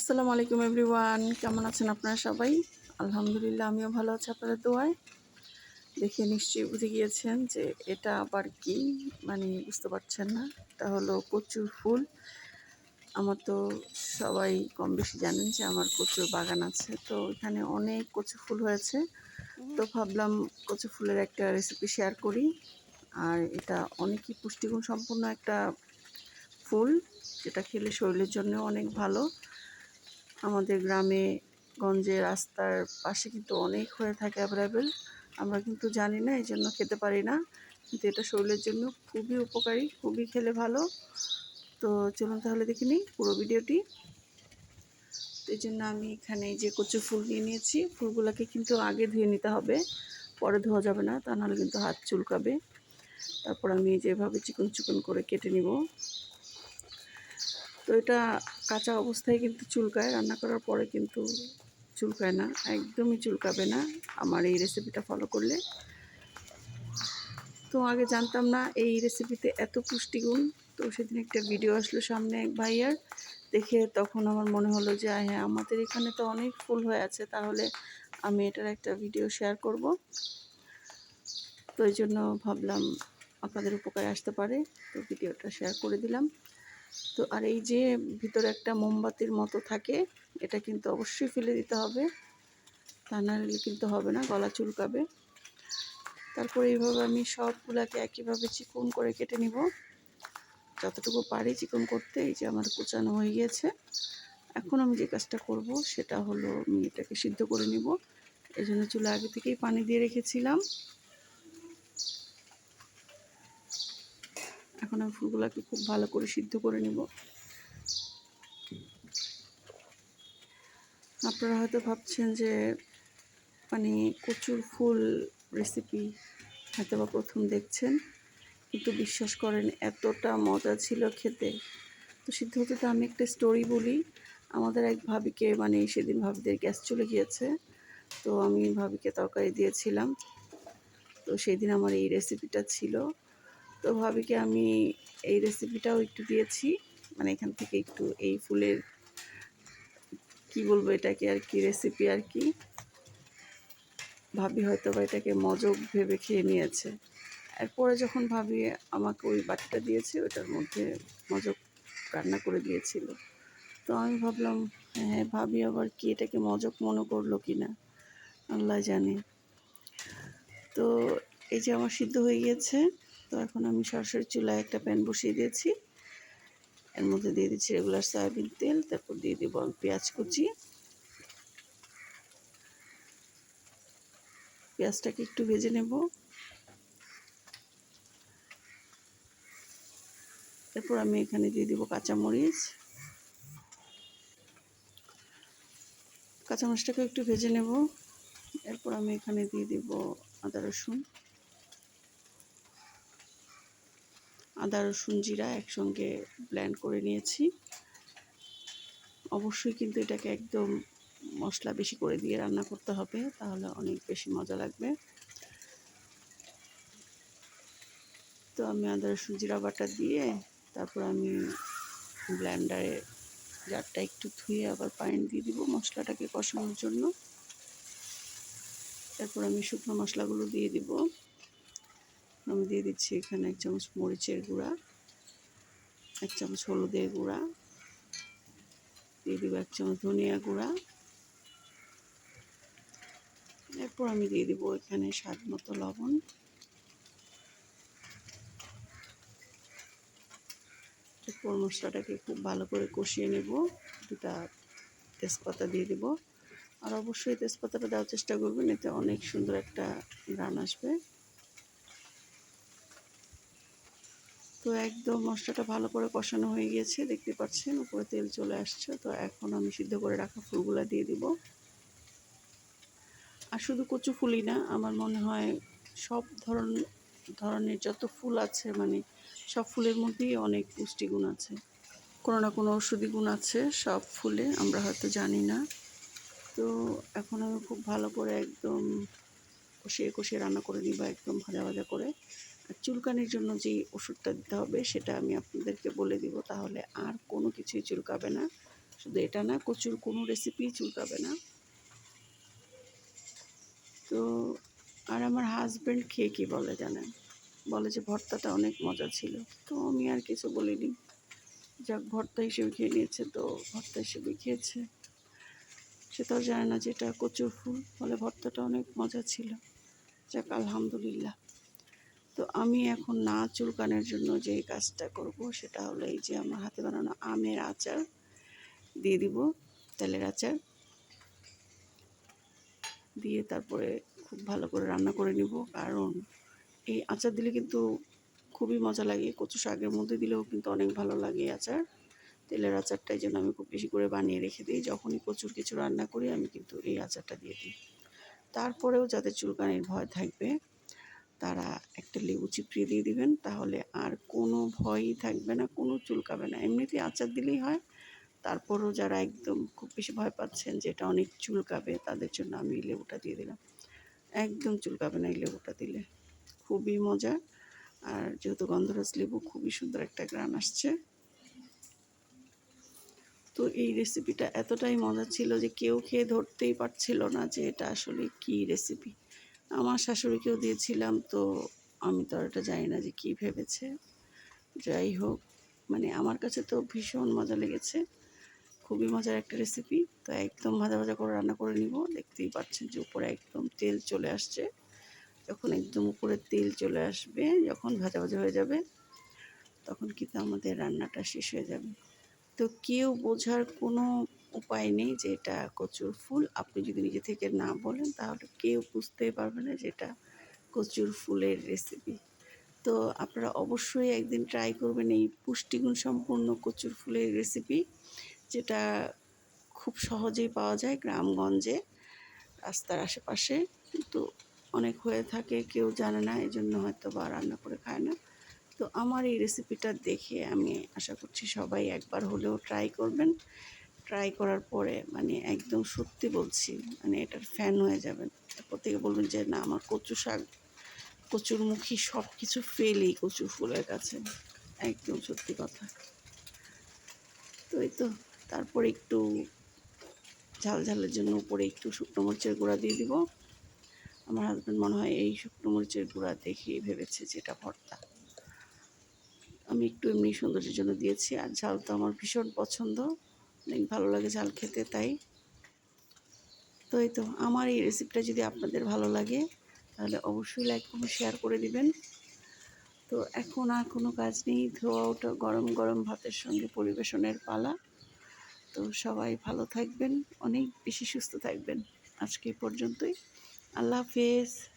আসসালামু আলাইকুম এভরিওয়ান। কেমন আছেন আপনারা সবাই? আলহামদুলিল্লাহ, আমিও ভালো আছি আপনাদের দোয়ায়। দেখে নিশ্চয়ই বুঝে গিয়েছেন যে এটা আবার কি? মানে বুঝতে পারছেন না। এটা হলো কচুর ফুল। আমার তো সবাই কম বেশি জানেন যে আমার কচুর বাগান আছে। তো এখানে অনেক কচু ফুল হয়েছে। তো ভাবলাম কচু ফুলের একটা রেসিপি শেয়ার করি। আর এটা অনেকই পুষ্টিগুণ সম্পন্ন একটা ফুল। যেটা খেলে শরীরের জন্য অনেক ভালো। আমাদের গ্রামে গঞ্জে রাস্তার পাশে কিন্তু অনেক হয়ে থাকে অ্যাভেলেবেল আমরা কিন্তু জানি না, এই জন্য খেতে পারি না। কিন্তু এটা শরীরের জন্য খুবই উপকারী, খুবই খেলে ভালো। তো চলুন তাহলে দেখে নিই পুরো ভিডিওটি। তো এই জন্য আমি এখানে যে কচু ফুল নিয়ে নিয়েছি, ফুলগুলোকে কিন্তু আগে ধুয়ে নিতে হবে, পরে ধোয়া যাবে না, তা নাহলে কিন্তু হাত চুলকাবে। তারপর আমি যেভাবে চিকন চিকন করে কেটে নিব। তো এটা কাঁচা অবস্থায় কিন্তু চুলকায়, রান্না করার পরে কিন্তু চুলকায় না, একদমই চুলকাবে না আমার এই রেসিপিটা ফলো করলে। তো আগে জানতাম না এই রেসিপিতে এত পুষ্টিগুণ। তো সেদিন একটা ভিডিও আসলো সামনে এক ভাইয়ার, দেখে তখন আমার মনে হলো যে হ্যাঁ আমাদের এখানে তো অনেক ফুল হয়ে আছে, তাহলে আমি এটার একটা ভিডিও শেয়ার করব। তো এই জন্য ভাবলাম আপনাদের উপকারে আসতে পারে, তো ভিডিওটা শেয়ার করে দিলাম। তো আর এই যে ভিতরে একটা মোমবাতির মতো থাকে, এটা কিন্তু অবশ্যই ফেলে দিতে হবে। তা নাহলে কিন্তু হবে না, গলা চুলকাবে। তারপরে এইভাবে আমি সবগুলাকে একইভাবে চিকন করে কেটে নিব। যতটুকু পারি চিকন করতে, এই যে আমার কুচানো হয়ে গিয়েছে এখন আমি যে কাজটা করব, সেটা হলো আমি এটাকে সিদ্ধ করে নিব। এই জন্য চুলা আগে থেকেই পানি দিয়ে রেখেছিলাম। এখন আমি ফুলগুলোকে খুব ভালো করে সিদ্ধ করে নিব। আপনারা হয়তো ভাবছেন যে মানে কচুর ফুল রেসিপি হয়তো বা প্রথম দেখছেন, কিন্তু বিশ্বাস করেন এতটা মজা ছিল খেতে। তো সিদ্ধ হতে তো আমি একটা স্টোরি বলি। আমাদের এক ভাবিকে মানে সেদিন ভাবিদের গ্যাস চলে গিয়েছে, তো আমি ভাবিকে তরকারি দিয়েছিলাম। তো সেই দিন আমার এই রেসিপিটা ছিল। তো ভাবিকে আমি এই রেসিপিটাও একটু দিয়েছি। মানে এখান থেকে একটু এই ফুলের কি বলব এটাকে আর কি রেসিপি আর কি। ভাবি হয়তো বা এটাকে মজক ভেবে খেয়ে নিয়েছে। এরপরে যখন ভাবি আমাকে ওই বাটিটা দিয়েছে, ওটার মধ্যে মজক রান্না করে দিয়েছিল। তো আমি ভাবলাম হ্যাঁ ভাবি আবার কি এটাকে মজক মনে করল কি না আল্লাহ জানে। তো এই যে আমার সিদ্ধ হয়ে গিয়েছে তো এখন আমি সরাসরি চুলায় একটা প্যান বসিয়ে দিয়েছি। এর মধ্যে দিয়ে দিচ্ছি রেগুলার সয়াবিন তেল, তারপর দিয়ে দিব পেঁয়াজ কুচি। পেঁয়াজটাকে একটু ভেজে নেব। এরপর আমি এখানে দিয়ে দিব কাঁচামরিচ। কাঁচামরিচটাকে একটু ভেজে নেব। এরপর আমি এখানে দিয়ে দিব আদা রসুন। আদা, রসুন, জিরা একসঙ্গে ব্ল্যান্ড করে নিয়েছি। অবশ্যই কিন্তু এটাকে একদম মশলা বেশি করে দিয়ে রান্না করতে হবে, তাহলে অনেক বেশি মজা লাগবে। তো আমি আদা, রসুন, জিরা বাটা দিয়ে তারপর আমি ব্ল্যান্ডারে জারটা একটু ধুয়ে আবার পানি দিয়ে দিব মশলাটাকে কষানোর জন্য। তারপর আমি শুকনো মশলাগুলো দিয়ে দিব। আমি দিয়ে দিচ্ছি এখানে এক চামচ মরিচের গুঁড়া, এক চামচ হলুদের গুঁড়া, দিয়ে দিব এক চামচ ধনিয়া গুঁড়া। এরপর আমি দিয়ে দিব এখানে স্বাদ মতো লবণ। এরপর মশলাটাকে খুব ভালো করে কষিয়ে নেব, দুটা তেজপাতা দিয়ে দিব। আর অবশ্যই তেজপাতাটা দেওয়ার চেষ্টা করবেন, এতে অনেক সুন্দর একটা গ্রান আসবে। একদম মশলাটা ভালো করে কষানো হয়ে গিয়েছে দেখতে পাচ্ছেন, উপরে তেল চলে আসছে, তো এখন আমি সিদ্ধ করে রাখা ফুলগুলা দিয়ে দিব। আর শুধু কচু ফুলই না, আমার মনে হয় সব ধরন, ধরনের যত ফুল আছে মানে সব ফুলের মধ্যেই অনেক পুষ্টিগুণ আছে। কোনো না কোনো ওষুধি গুণ আছে সব ফুলে, আমরা হয়তো জানি না। তো এখন আমি খুব ভালো করে একদম কষিয়ে কষিয়ে রান্না করে নিব, একদম ভাজা ভাজা করে। চুলকানির জন্য যেই ওষুধটা দিতে হবে সেটা আমি আপনাদেরকে বলে দিব, তাহলে আর কোনো কিছুই চুলকাবে না। শুধু এটা না, কচুর কোনো রেসিপি চুলকাবে না। তো, আর আমার হাজব্যান্ড খেয়ে কী বলে জানেন? বলে যে ভর্তাটা অনেক মজা ছিল। তো আমি আর কিছু বলিনি। যাক, ভর্তা হিসেবে খেয়ে নিয়েছে তো ভর্তা হিসেবে খেয়েছে। সে তো জানে না যে এটা কচুর ফুল, বলে ভর্তাটা অনেক মজা ছিল। যাক, আলহামদুলিল্লাহ। তো আমি এখন না চুলকানোর জন্য যে কাজটা করব সেটা হলো এই যে আমার হাতে বানানো আমের আচার দিয়ে দিব, তেলের আচার। দিয়ে তারপরে খুব ভালো করে রান্না করে নিব, কারণ এই আচার দিলে কিন্তু খুবই মজা লাগে। কচু শাকের মধ্যে দিলেও কিন্তু অনেক ভালো লাগে আচার। তেলের আচারটাই জন্য আমি খুব বেশি করে বানিয়ে রেখে দিই। যখনই কচুর কিছু রান্না করি আমি কিন্তু এই আচারটা দিয়ে দিই। তারপরেও যাদের চুলকানির ভয় থাকবে তারা একটা লেবু চিপড়িয়ে দিয়ে দিবেন, তাহলে আর কোনো ভয়ই থাকবে না, কোনো চুলকাবে না। এমনিতেই আচার দিলেই হয়। তারপরও যারা একদম খুব বেশি ভয় পাচ্ছেন যে এটা অনেক চুলকাবে, তাদের জন্য আমি লেবুটা দিয়ে দিলাম। একদম চুলকাবে না এই লেবুটা দিলে। খুবই মজা আর যেহেতু গন্ধরাজ লেবু, খুবই সুন্দর একটা গ্রান আসছে। তো এই রেসিপিটা এতটাই মজা ছিল যে কেউ খেয়ে ধরতেই পারছিল না যে এটা আসলে কি রেসিপি আমার শাশুড়িকেও দিয়েছিলাম, তো আমি তো এটা জানি না যে কী ভেবেছে। যাই হোক মানে আমার কাছে তো ভীষণ মজা লেগেছে, খুবই মজার একটা রেসিপি তো একদম ভাজা ভাজা করে রান্না করে নিব। দেখতেই পাচ্ছেন যে উপরে একদম তেল চলে আসছে। যখন একদম উপরে তেল চলে আসবে, যখন ভাজা ভাজা হয়ে যাবে, তখন কিন্তু আমাদের রান্নাটা শেষ হয়ে যাবে। তো কেউ বোঝার কোনো উপায় নেই যে এটা কচুর ফুল। আপনি যদি নিজে থেকে না বলেন, তাহলে কেউ বুঝতেই পারবে না যে এটা কচুর ফুলের রেসিপি তো আপনারা অবশ্যই একদিন ট্রাই করবেন এই পুষ্টিগুণ সম্পন্ন কচুর ফুলের রেসিপি যেটা খুব সহজেই পাওয়া যায় গ্রামগঞ্জে, রাস্তার আশেপাশে। কিন্তু অনেক হয়ে থাকে, কেউ জানে না এই জন্য হয়তো বা রান্না করে খায় না। তো আমার এই রেসিপিটা দেখে আমি আশা করছি সবাই একবার হলেও ট্রাই করবেন। ট্রাই করার পরে মানে একদম সত্যি বলছি মানে এটার ফ্যান হয়ে যাবেন। তারপর থেকে বলবেন যে, না, আমার কচু শাক কচুরমুখী সব কিছু ফেলি কচু ফুলের কাছে। একদম সত্যি কথা। তো এই তো, তারপরে একটু ঝাল ঝালের জন্য উপরে একটু শুকনো মরিচের গুঁড়া দিয়ে দিব। আমার হাজব্যান্ড মনে হয় এই শুকনো মরিচের গুঁড়া দেখেই ভেবেছে যে এটা ভর্তা। আমি একটু এমনি সৌন্দর্যের জন্য দিয়েছি, আর ঝাল তো আমার ভীষণ পছন্দ। অনেক ভালো লাগে ঝাল খেতে, তাই? তো এই তো আমার এই রেসিপিটা যদি আপনাদের ভালো লাগে, তাহলে অবশ্যই লাইক কমেন্ট শেয়ার করে দিবেন। তো এখন আর কোনো কাজ নেই ওটা গরম গরম ভাতের সঙ্গে পরিবেশনের পালা। তো সবাই ভালো থাকবেন, অনেক বেশি সুস্থ থাকবেন। আজকে পর্যন্তই। আল্লাহ হাফেজ।